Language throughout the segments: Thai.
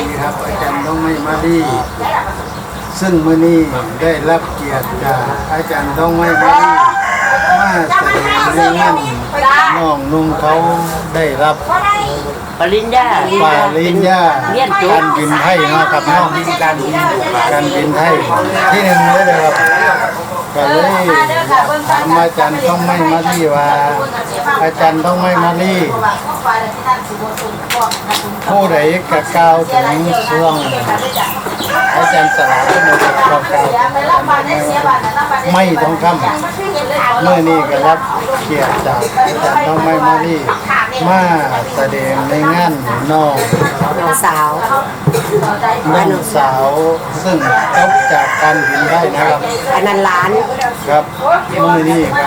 ดีครับอาจารย์ต้องไม่มาดีซึ่งมื้อนี้ได้รับเกียรติจากอาจารย์ต้องไม่มาดีมาแสดงในงานน้องนุ่งเขาได้รับปริญญาปาลิญญาการบินไทยเนาะครับเนาะการบินการบินไทยที่หนึ่งเลยนะครับก็เลยถามอาจารย์ต้องไม่มาดีว่า อาจารย์ต้องไม่มาดี ผู้ใดกะกาวถึงช่วงอาจารย์สลาก็มาจากกล่าวไม่ต้องคำเมื่อนี้ก็รับเกียรติจากอาจารย์ต้องไม่มาดีมาแสดงในงานน้องสาวน้องสาวซึ่งจบจากการบินได้นะครับอันนั้นหลานครับเมื่อนี้ก็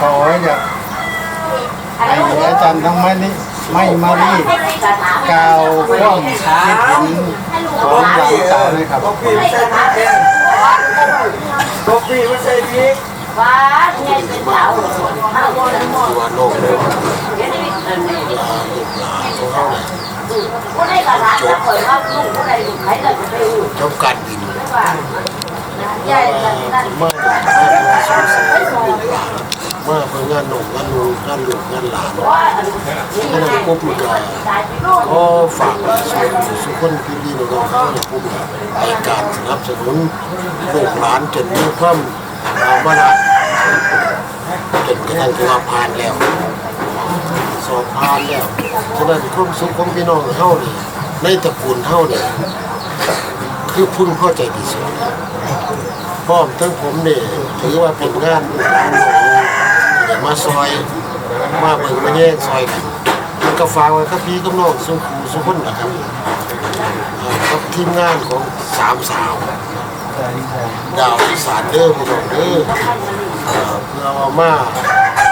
ขออยากให้อาจารย์ทั้งไม่นี้ ไม่มารีกล่าวความคิดเห็นของหลานสาวเลยครับกาแฟไม่ใช่พริกตัวโลกเลยจบการบิน เมื่อเมื่อ เพื่องานหนุ่มงานลูกงานลูกงานหลานก็เลยปุ๊บมันก็ก็ฝากสุขคนพี่ดีน้องเขาเลยปุ๊บในการสนับสนุนลูกหลานจนมีความมานะจนกระทั่งถึงว่าผ่านแล้ว สอบผ่านแล้วฉะนั้นความสุขของพี่น้องเฮานี่ในตระกูลเฮานี่คือพึงพอใจที่สุดพร้อมทั้งผมเนี่ถือว่าเป็นงาน มาซอยมาเบิ่งมาแย่งซอยกันมันก็ฝากไว้กับพี่กับน้องสุขูสุขคนนะครับกับทีมงานของสามสาวดาวอีสานเด้อพี่น้องเด้อเพื่อเอามา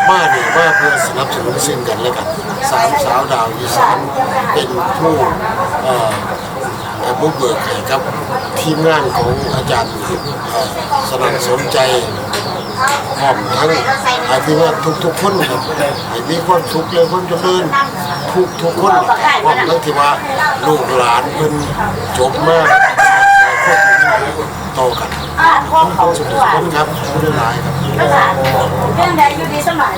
มาเนี่ยมาเพื่อสนับสนุนซึ่งกันและกันสามสาวดาวอีสานเป็นผู้เอ่อเอ่อบุกเบิกให้กับทีมงานของอาจารย์สนับสนใจ พร้อมทั้งไอ้ที่ว่าทุกๆคนครับให้มีความสุขเลยความเจริญทุกทุกคนพร้อมทั้งที่ว่าลูกหลานเพิ่นจบมากโตกันพ่อเขาสุดด้วยคนครับผู้ได้หลายครับเรื่องใดอยู่ดีสมัย